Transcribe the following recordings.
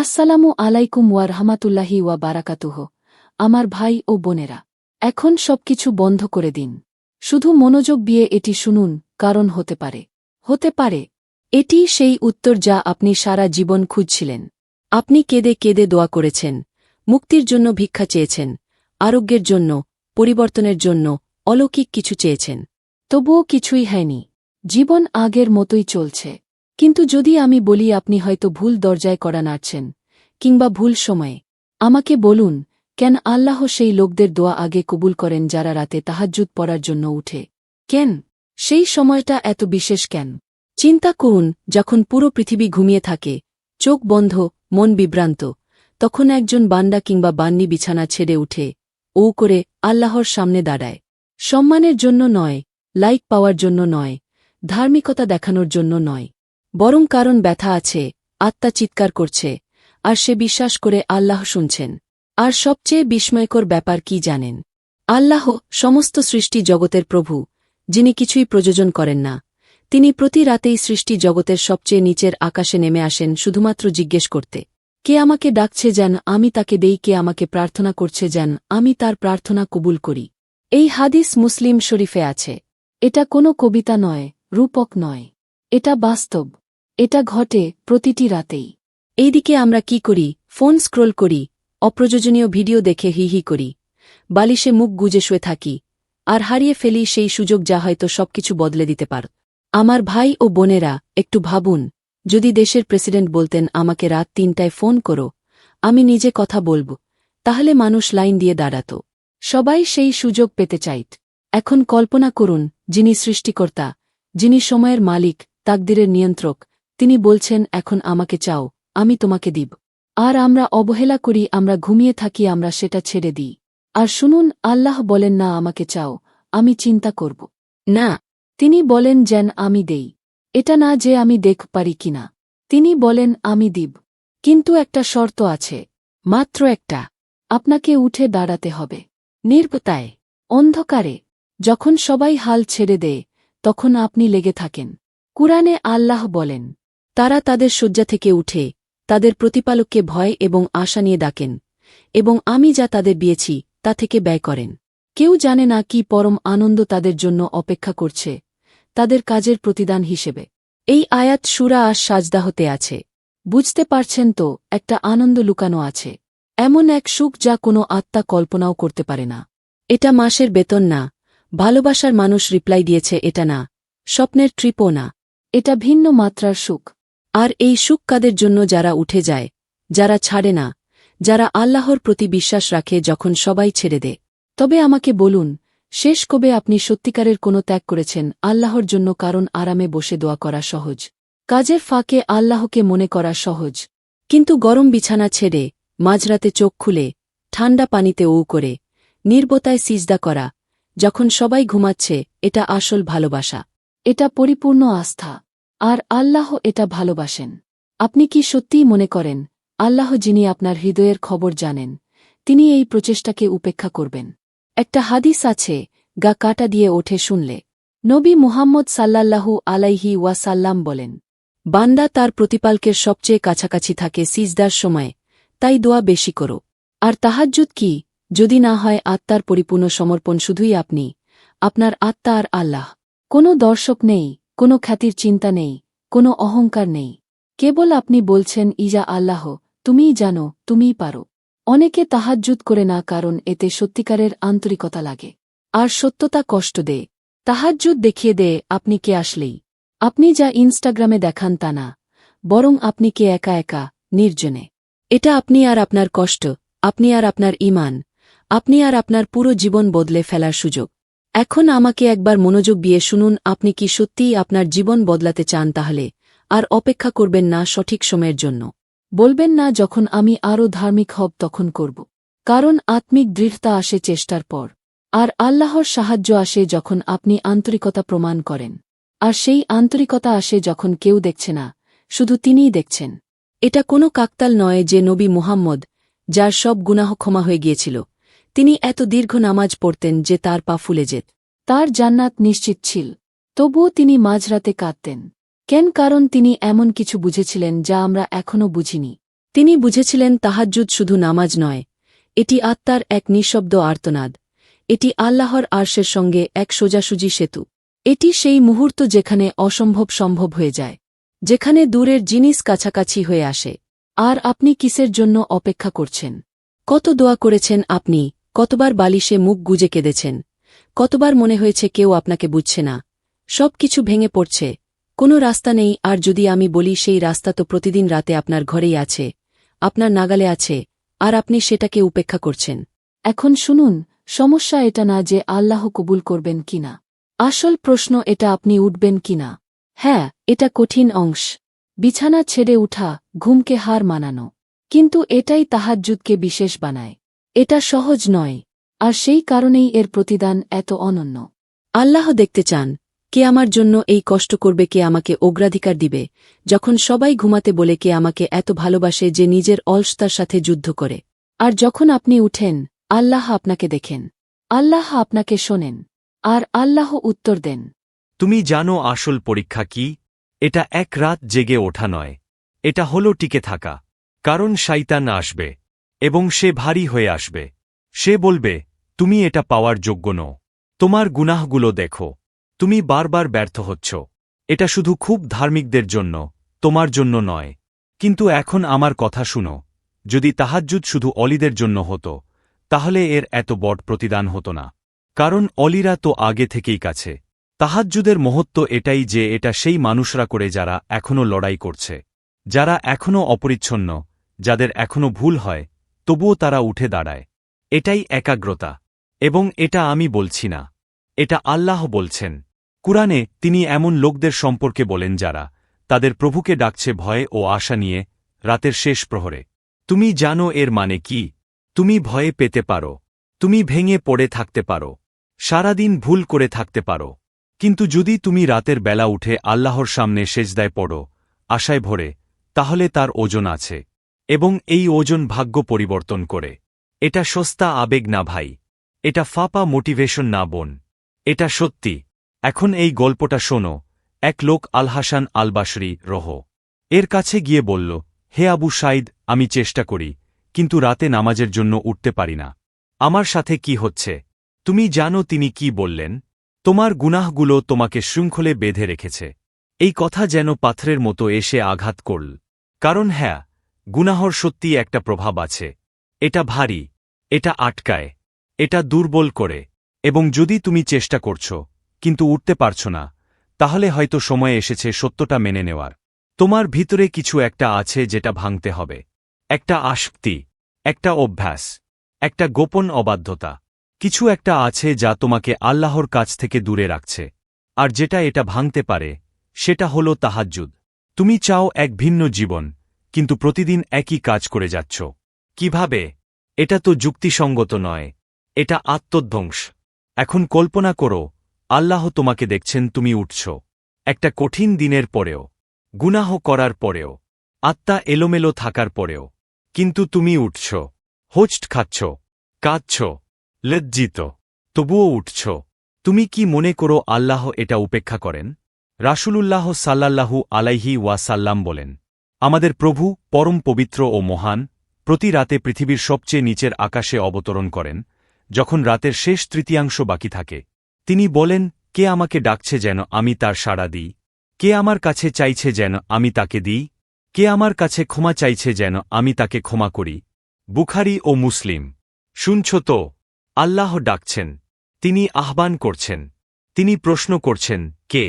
আসসালামু আলাইকুম ওয়া রহমাতুল্লাহি ওয়া বারাকাতুহ। আমার ভাই ও বোনেরা, এখন সবকিছু বন্ধ করে দিন। শুধু মনোযোগ দিয়ে এটি শুনুন, কারণ হতে পারে। হতে পারে। এটি সেই উত্তর যা আপনি সারা জীবন খুঁজছিলেন। আপনি কেঁদে কেঁদে দোয়া করেছেন, মুক্তির জন্য ভিক্ষা চেয়েছেন, আরোগ্যের জন্য, পরিবর্তনের জন্য, অলৌকিক কিছু চেয়েছেন। তবুও কিছুই হয়নি। জীবন আগের মতোই চলছে। কিন্তু যদি আমি বলি আপনি হয়তো ভুল দরজায় করা নাড়ছেন, কিংবা ভুল সময়ে, আমাকে বলুন, কেন আল্লাহ সেই লোকদের দোয়া আগে কবুল করেন যারা রাতে তাহাজ্জুদ পড়ার জন্য উঠে? কেন? সেই সময়টা এত বিশেষ কেন? চিন্তা করুন, যখন পুরো পৃথিবী ঘুমিয়ে থাকে, চোখ বন্ধ, মন বিভ্রান্ত, তখন একজন বান্ডা কিংবা বান্নি বিছানা ছেড়ে উঠে, ও করে আল্লাহর সামনে দাঁড়ায়। সম্মানের জন্য নয়, লাইক পাওয়ার জন্য নয়, ধার্মিকতা দেখানোর জন্য নয়। বরং কারণ ব্যথা আছে, আত্মা চিৎকার করছে, আর সে বিশ্বাস করে আল্লাহ শুনছেন। আর সবচেয়ে বিস্ময়কর ব্যাপার কি জানেন? আল্লাহ সমস্ত সৃষ্টি জগতের প্রভু, যিনি কিছুই প্রযোজন করেন না। তিনি প্রতি রাতেই সৃষ্টি জগতের সবচেয়ে নিচের আকাশে নেমে আসেন শুধুমাত্র জিজ্ঞেস করতে। কে আমাকে ডাকছে যেন আমি তাকে দেই, কে আমাকে প্রার্থনা করছে যেন আমি তার প্রার্থনা কবুল করি। এই হাদিস মুসলিম শরীফে আছে। এটা কোনো কবিতা নয়, রূপক নয়। এটা বাস্তব। এটা ঘটে প্রতিটি রাতেই। এইদিকে আমরা কি করি? ফোন স্ক্রোল করি, অপ্রয়োজনীয় ভিডিও দেখে হি হি করি। বালিশে মুখ গুজে শুয়ে থাকি, আর হারিয়ে ফেলি সেই সুযোগ যা হয়তো সবকিছু বদলে দিতে পার। আমার ভাই ও বোনেরা, একটু ভাবুন, যদি দেশের প্রেসিডেন্ট বলতেন আমাকে রাত তিনটায় ফোন করো, আমি নিজে কথা বলব, তাহলে মানুষ লাইন দিয়ে দাঁড়াত। সবাই সেই সুযোগ পেতে চাইত। এখন কল্পনা করুন, যিনি সৃষ্টিকর্তা, যিনি সময়ের মালিক, তাকদিরের নিয়ন্ত্রক তিনি বলছেন, এখন আমাকে চাও, আমি তোমাকে দিব। আর আমরা অবহেলা করি, আমরা ঘুমিয়ে থাকি, আমরা সেটা ছেড়ে দিই। আর শুনুন, আল্লাহ বলেন, না, আমাকে চাও, আমি চিন্তা করব। না। তিনি বলেন, যেন আমি দেই। এটা না যে আমি দেখ পারি কিনা তিনি বলেন, আমি দিব। কিন্তু একটা শর্ত আছে, মাত্র একটা। আপনাকে উঠে দাঁড়াতে হবে। নির্বতায়, অন্ধকারে। যখন সবাই হাল ছেড়ে দেয়, তখন আপনি লেগে থাকেন। কুরআনে আল্লাহ বলেন তারা তাদের শয্যা থেকে উঠে, তাদের প্রতিপালককে ভয় এবং আশা নিয়ে ডাকেন, এবং আমি যা তাদের দিয়েছি, তা থেকে ব্যয় করেন। কেউ জানে না কি পরম আনন্দ তাদের জন্য অপেক্ষা করছে, তাদের কাজের প্রতিদান হিসেবে। এই আয়াত সুরা আর সাজদা হতে আছে। বুঝতে পারছেন তো, একটা আনন্দ লুকানো আছে। এমন এক সুখ যা কোনো আত্মা কল্পনাও করতে পারে না। এটা মাসের বেতন না, ভালোবাসার মানুষ রিপ্লাই দিয়েছে এটা না, স্বপ্নের ট্রিপও না। এটা ভিন্ন মাত্রার সুখ। আর এই সুখ কাদের জন্য যারা উঠে যায়, যারা ছাড়ে না, যারা আল্লাহর প্রতি বিশ্বাস রাখে যখন সবাই ছেড়ে দে। তবে আমাকে বলুন, শেষ কবে আপনি সত্যিকারের কোনো ত্যাগ করেছেন আল্লাহর জন্য কারণ আরামে বসে দোয়া করা সহজ? কাজের ফাঁকে আল্লাহকে মনে করা সহজ। কিন্তু গরম বিছানা ছেড়ে, মাঝরাতে চোখ খুলে, ঠান্ডা পানিতে ও করে, নির্বতায় সিজদা করা, যখন সবাই ঘুমাচ্ছে, এটা আসল ভালোবাসা। এটা পরিপূর্ণ আস্থা। আর আল্লাহ এটা ভালোবাসেন। আপনি কি সত্যিই মনে করেন, আল্লাহ যিনি আপনার হৃদয়ের খবর জানেন, তিনি এই প্রচেষ্টাকে উপেক্ষা করবেন। একটা হাদিস আছে, গা কাটা দিয়ে ওঠে শুনলে। নবী মুহাম্মদ সাল্লাল্লাহু আলাইহি ওয়াসাল্লাম বলেন, বান্দা তার প্রতিপালকের সবচেয়ে কাছাকাছি থাকে সিজদার সময়, তাই দোয়া বেশি করো। আর তাহাজ্জুদ কি, যদি না হয় আত্মার পরিপূর্ণ সমর্পণ শুধুই আপনি, আপনার আত্মা আর আল্লাহ। কোনো দর্শক নেই কোনো খ্যাতির চিন্তা নেই, কোনো অহংকার নেই। কেবল আপনি বলছেন ইজা আল্লাহ, তুমিই জানো, তুমিই পারো। অনেকে তাহাজ্জুদ করে না কারণ এতে সত্যিকারের আন্তরিকতা লাগে। আর সত্যতা কষ্ট দে তাহাজ্জুদ দেখিয়ে দে আপনি কে আসলেই। আপনি যা ইনস্টাগ্রামে দেখান তা না, বরং আপনি কে একা একা, নির্জনে। এটা আপনি আর আপনার কষ্ট, আপনি আর আপনার ইমান, আপনি আর আপনার পুরো জীবন বদলে ফেলার সুযোগ। এখন আমাকে একবার মনোযোগ দিয়ে শুনুন, আপনি কি সত্যিই আপনার জীবন বদলাতে চান তাহলে? আর অপেক্ষা করবেন না সঠিক সময়ের জন্য। বলবেন না, যখন আমি আরও ধার্মিক হব, তখন করব। কারণ আত্মিক দৃঢ়তা আসে চেষ্টার পর। আর আল্লাহর সাহায্য আসে যখন আপনি আন্তরিকতা প্রমাণ করেন। আর সেই আন্তরিকতা আসে যখন কেউ দেখছে না, শুধু তিনিই দেখছেন। এটা কোনো কাকতাল নয় যে নবী মুহাম্মদ, যার সব গুনাহ ক্ষমা হয়ে গিয়েছিল। তিনি এত দীর্ঘ নামাজ পড়তেন যে তার পা ফুলে যেত। তার জান্নাত নিশ্চিত ছিল। তবুও তিনি মাঝরাতে কাঁদতেন। কেন কারণ তিনি এমন কিছু বুঝেছিলেন যা আমরা এখনও বুঝিনি। তিনি বুঝেছিলেন তাহাজ্জুদ শুধু নামাজ নয়, এটি আত্মার এক নিঃশব্দ আর্তনাদ। এটি আল্লাহর আর্শের সঙ্গে এক সোজাসুজি সেতু। এটি সেই মুহূর্ত যেখানে অসম্ভব সম্ভব হয়ে যায়, যেখানে দূরের জিনিস কাছাকাছি হয়ে আসে। আর আপনি কিসের জন্য অপেক্ষা করছেন? কত দোয়া করেছেন আপনি কতবার বালিশে মুখ গুজে কেঁদেছেন। কতবার মনে হয়েছে কেউ আপনাকে বুঝছে না। সব কিছু ভেঙে পড়ছে। কোনো রাস্তা নেই, আর যদি আমি বলি সেই রাস্তা তো প্রতিদিন রাতে আপনার ঘরেই আছে, আপনার নাগালে আছে, আর আপনি সেটাকে উপেক্ষা করছেন। এখন শুনুন, সমস্যা এটা না যে আল্লাহ কবুল করবেন কিনা আসল প্রশ্ন এটা আপনি উঠবেন কিনা হ্যাঁ এটা কঠিন অংশ। বিছানা ছেড়ে উঠা, ঘুমকে হার মানানো। কিন্তু এটাই তাহাজ্জুদকে বিশেষ বানায়। এটা সহজ নয়, আর সেই কারণেই এর প্রতিদান এত অনন্য। আল্লাহ দেখতে চান, কে আমার জন্য এই কষ্ট করবে, কে আমাকে অগ্রাধিকার দিবে, যখন সবাই ঘুমাতে বলে কে আমাকে এত ভালোবাসে যে নিজের অলসতার সাথে যুদ্ধ করে। আর যখন আপনি উঠেন, আল্লাহ আপনাকে দেখেন। আল্লাহ আপনাকে শোনেন, আর আল্লাহ উত্তর দেন। তুমি জানো আসল পরীক্ষা কি? এটা এক রাত জেগে ওঠা নয়। এটা হলো টিকে থাকা, কারণ শাইতান আসবে। এবং সে ভারী হয়ে আসবে। সে বলবে, তুমি এটা পাওয়ার যোগ্য নও। তোমার গুনাহগুলো দেখো। তুমি বারবার ব্যর্থ হচ্ছ। এটা শুধু খুব ধার্মিকদের জন্য, তোমার জন্য নয়। কিন্তু এখন আমার কথা শুনো। যদি তাহাজ্জুদ শুধু অলিদের জন্য হতো, তাহলে এর এত বট প্রতিদান হতো না। কারণ অলিরা তো আগে থেকেই কাছে। তাহাজ্জুদের মহত্ব এটাই যে এটা সেই মানুষরা করে যারা এখনও লড়াই করছে। যারা এখনও অপরিচ্ছন্ন, যাদের এখনও ভুল হয় তবুও তারা উঠে দাঁড়ায়। এটাই একাগ্রতা। এবং এটা আমি বলছি না। এটা আল্লাহ বলছেন। কুরআনে তিনি এমন লোকদের সম্পর্কে বলেন যারা তাদের প্রভুকে ডাকছে ভয় ও আশা নিয়ে রাতের শেষ প্রহরে। তুমি জানো এর মানে কি? তুমি ভয়ে পেতে পারো। তুমি ভেঙে পড়ে থাকতে পারো। সারাদিন ভুল করে থাকতে পারো। কিন্তু যদি তুমি রাতের বেলা উঠে আল্লাহর সামনে সেজদায় পড়ো, আশায় ভরে, তাহলে তার ওজন আছে। এবং এই ওজন ভাগ্য পরিবর্তন করে। এটা সস্তা আবেগ না ভাই। এটা ফাপা মোটিভেশন না বোন। এটা সত্যি। এখন এই গল্পটা শোনো। এক লোক আলহাসান আলবাসরি রহ। এর কাছে গিয়ে বলল, হে আবু সাইদ আমি চেষ্টা করি, কিন্তু রাতে নামাজের জন্য উঠতে পারি না। আমার সাথে কি হচ্ছে? তুমি জানো তিনি কি বললেন? তোমার গুনাহগুলো তোমাকে শৃঙ্খলে বেঁধে রেখেছে। এই কথা যেন পাথরের মতো এসে আঘাত করল। কারণ হ্যাঁ গুনাহর সত্যি একটা প্রভাব আছে। এটা ভারী, এটা আটকায়, এটা দুর্বল করে, এবং যদি তুমি চেষ্টা করছ, কিন্তু উঠতে পারছ না, তাহলে হয়তো সময় এসেছে সত্যটা মেনে নেওয়ার। তোমার ভিতরে কিছু একটা আছে যেটা ভাঙতে হবে। একটা আসক্তি, একটা অভ্যাস, একটা গোপন অবাধ্যতা। কিছু একটা আছে যা তোমাকে আল্লাহর কাছ থেকে দূরে রাখছে। আর যেটা এটা ভাঙতে পারে, সেটা হল তাহাজ্জুদ। তুমি চাও এক ভিন্ন জীবন কিন্তু প্রতিদিন একই কাজ করে যাচ্ছ। কীভাবে? এটা তো যুক্তিসঙ্গত নয়। এটা আত্মধ্বংস। এখন কল্পনা করো, আল্লাহ তোমাকে দেখছেন, তুমি উঠছ। একটা কঠিন দিনের পরেও, গুনাহ করার পরেও, আত্মা এলোমেলো থাকার পরেও। কিন্তু তুমি উঠছ হোস্ট খাচ্ছ, কাঁদছ, লজ্জিত, তবুও উঠছ। তুমি কি মনে করো আল্লাহ এটা উপেক্ষা করেন? রাসূলুল্লাহ সাল্লাল্লাহু আলাইহি ওয়াসাল্লাম বলেন আমাদের প্রভু পরম পবিত্র ও মহান, প্রতি রাতে পৃথিবীর সবচেয়ে নিচের আকাশে অবতরণ করেন, যখন রাতের শেষ তৃতীয়াংশ বাকি থাকে। তিনি বলেন, কে আমাকে ডাকছে যেন আমি তার সাড়া দিই? কে আমার কাছে চাইছে যেন আমি তাকে দিই? কে আমার কাছে ক্ষমা চাইছে যেন আমি তাকে ক্ষমা করি? বুখারি ও মুসলিম। শুনছ তো, আল্লাহ ডাকছেন, তিনি আহ্বান করছেন, তিনি প্রশ্ন করছেন, কে?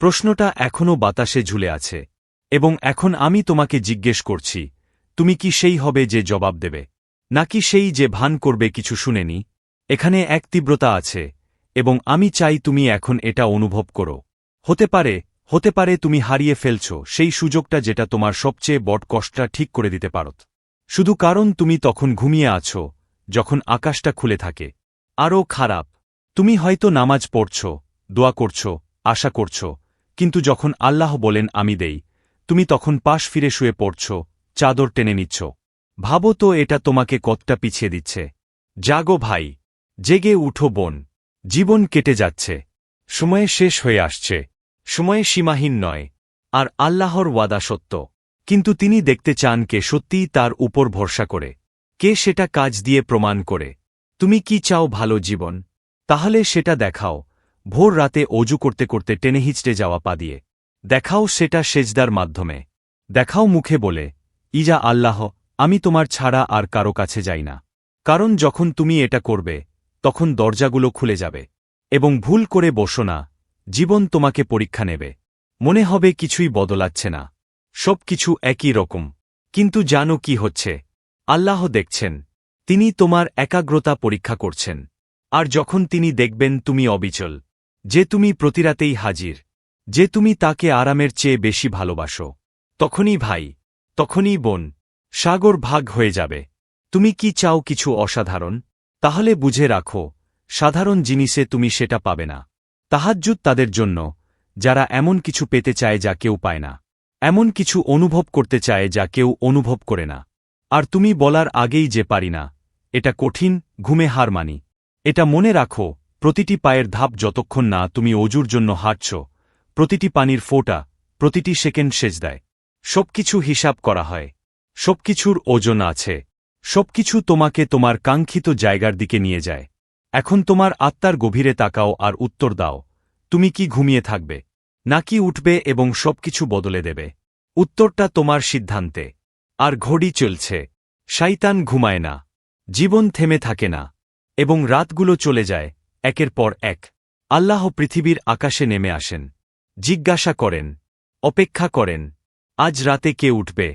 প্রশ্নটা এখনও বাতাসে ঝুলে আছে। এবং এখন আমি তোমাকে জিজ্ঞেস করছি, তুমি কি সেই হবে যে জবাব দেবে? নাকি সেই যে ভান করবে কিছু শুনেনি? এখানে এক তীব্রতা আছে, এবং আমি চাই তুমি এখন এটা অনুভব করো। হতে পারে হতে পারে তুমি হারিয়ে ফেলছ, সেই সুযোগটা যেটা তোমার সবচেয়ে বড় কষ্টটা ঠিক করে দিতে পারত। শুধু কারণ তুমি তখন ঘুমিয়ে আছো, যখন আকাশটা খুলে থাকে। আরও খারাপ, তুমি হয়তো নামাজ পড়ছ, দোয়া করছ, আশা করছ, কিন্তু যখন আল্লাহ বলেন আমি দেই তুমি তখন পাশ ফিরে শুয়ে পড়ছ, চাদর টেনে নিচ্ছ। ভাবো তো এটা তোমাকে কতটা পিছিয়ে দিচ্ছে। জাগো ভাই, জেগে উঠো বোন, জীবন কেটে যাচ্ছে। সময়ে শেষ হয়ে আসছে, সময়ে সীমাহীন নয়, আর আল্লাহর ওয়াদা সত্য। কিন্তু তিনি দেখতে চান কে সত্যিই তার উপর ভরসা করে, কে সেটা কাজ দিয়ে প্রমাণ করে। তুমি কি চাও ভালো জীবন? তাহলে সেটা দেখাও, ভোর রাতে অজু করতে করতে টেনে হিচড়ে যাওয়া পা দিয়ে। দেখাও সেটা সেজদার মাধ্যমে। দেখাও মুখে বলে ইজা আল্লাহ, আমি তোমার ছাড়া আর কারও কাছে যাই না। কারণ যখন তুমি এটা করবে, তখন দরজাগুলো খুলে যাবে। এবং ভুল করে বসো না, জীবন তোমাকে পরীক্ষা নেবে। মনে হবে কিছুই বদলাচ্ছে না। সব কিছু একই রকম। কিন্তু জানো কি হচ্ছে? আল্লাহ দেখছেন। তিনি তোমার একাগ্রতা পরীক্ষা করছেন। আর যখন তিনি দেখবেন তুমি অবিচল, যে তুমি প্রতিরাতেই হাজির যে তুমি তাকে আরামের চেয়ে বেশি ভালোবাসো। তখনই ভাই, তখনই বোন, সাগর ভাগ হয়ে যাবে। তুমি কি চাও কিছু অসাধারণ? তাহলে বুঝে রাখো, সাধারণ জিনিসে তুমি সেটা পাবে না। তাহাজ্জুদ তাদের জন্য, যারা এমন কিছু পেতে চায় যা কেউ পায় না। এমন কিছু অনুভব করতে চায় যা কেউ অনুভব করে না। আর তুমি বলার আগেই যে পারি না, এটা কঠিন, ঘুমে হার মানি। এটা মনে রাখো, প্রতিটি পায়ের ধাপ যতক্ষণ না তুমি অজুর জন্য হাঁটছ প্রতিটি পানির ফোঁটা প্রতিটি সেকেন্ড সেচ দেয় সবকিছু হিসাব করা হয়। সবকিছুর ওজন আছে। সবকিছু তোমাকে তোমার কাঙ্ক্ষিত জায়গার দিকে নিয়ে যায়। এখন তোমার আত্মার গভীরে তাকাও আর উত্তর দাও, তুমি কি ঘুমিয়ে থাকবে? নাকি উঠবে এবং সবকিছু বদলে দেবে? উত্তরটা তোমার সিদ্ধান্তে। আর ঘড়ি চলছে। শাইতান ঘুমায় না। জীবন থেমে থাকে না। এবং রাতগুলো চলে যায়, একের পর এক। আল্লাহ পৃথিবীর আকাশে নেমে আসেন। জিজ্ঞাসা করেন অপেক্ষা করেন আজ রাতে কে উঠবে?